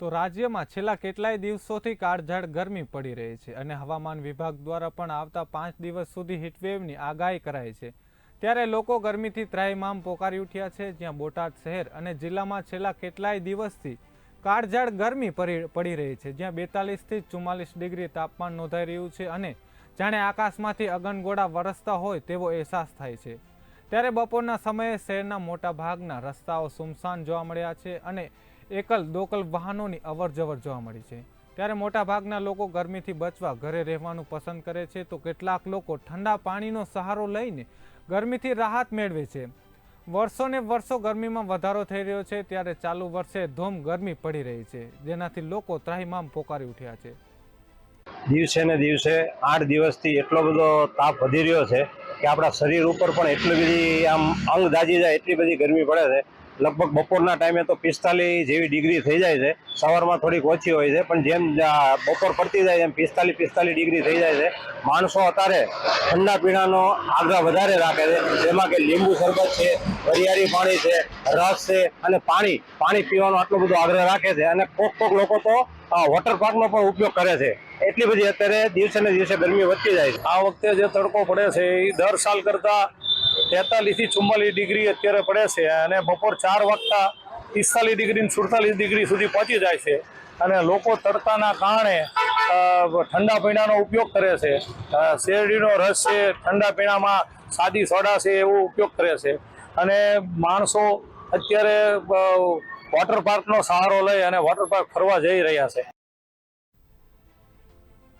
તો રાજ્યમાં છેલ્લા કેટલાય દિવસોથી કાળઝાળ ગરમી પડી રહી છે અને હવામાન વિભાગ દ્વારા પણ આવતા પાંચ દિવસ સુધી હીટવેવની આગાહી કરાઈ છે. ત્યારે લોકો ગરમીથી ત્રાહીમામ પોકારી ઉઠ્યા છે, જ્યાં બોટાદ શહેર અને જિલ્લામાં છેલ્લા કેટલાય દિવસથી કાળઝાળ ગરમી પડી રહી છે, જ્યાં બેતાલીસથી ચુમ્માલીસ ડિગ્રી તાપમાન નોંધાઈ રહ્યું છે અને જાણે આકાશમાંથી અગનગોળા વરસતા હોય તેવો અહેસાસ થાય છે. ત્યારે બપોરના સમયે શહેરના મોટા ભાગના રસ્તાઓ સુમસાન જોવા મળ્યા છે અને એકલ દોકલ વાહનોની અવરજવર જોવા મળી છે. ત્યારે મોટા ભાગના લોકો ગરમીથી બચવા ઘરે રહેવાનું પસંદ કરે છે તો કેટલાક લોકો ઠંડા પાણીનો સહારો લઈને ગરમીથી રાહત મેળવે છે. વર્ષોને વર્ષો ગરમીમાં વધારો થઈ રહ્યો છે ત્યારે ચાલુ વર્ષે ધોમ ગરમી પડી રહી છે, જેનાથી લોકો ત્રાહિમામ પોકારી ઉઠ્યા છે. દિવસે ને દિવસે આઠ દિવસથી એટલો બધો તાપ વધી રહ્યો છે કે આપણા શરીર ઉપર પણ એટલી બધી આમ અંગ દાજી જાય, એટલી બધી ગરમી પડે છે લગભગ બપોરના ટાઈમે તો પિસ્તાલીસ જેવી ડિગ્રી થઈ જાય છે. સવારમાં થોડીક ઓછી હોય છે, પણ જેમ બપોર પડતી જાય એમ પિસ્તાલીસ પિસ્તાલીસ ડિગ્રી થઈ જાય છે. માણસો અત્યારે ઠંડા પીણાનો આગ્રહ વધારે રાખે છે. જેમાં કે લીંબુ શરબત છે, વરિયાળી પાણી છે, રસ છે અને પાણી પાણી પીવાનો આટલો બધો આગ્રહ રાખે છે અને કોક કોક લોકો તો વોટર પાર્કનો પણ ઉપયોગ કરે છે. એટલી બધી અત્યારે દિવસે ને દિવસે ગરમી વધતી જાય છે. આ વખતે જે તડકો પડે છે એ દર સાલ કરતા તેતાલીસથી ચુમ્માલીસ ડિગ્રી અત્યારે પડે છે અને બપોર ચાર વાગતા પિસ્તાલીસ ડિગ્રી સુડતાલીસ ડિગ્રી સુધી પહોંચી જાય છે. અને લોકો તરતાના કારણે ઠંડા પીણાનો ઉપયોગ કરે છે. શેરડીનો રસ છે, ઠંડા પીણામાં સાદી સોડા છે એવો ઉપયોગ કરે છે. અને માણસો અત્યારે વોટર પાર્કનો સહારો લઈ અને વોટર પાર્ક ફરવા જઈ રહ્યા છે.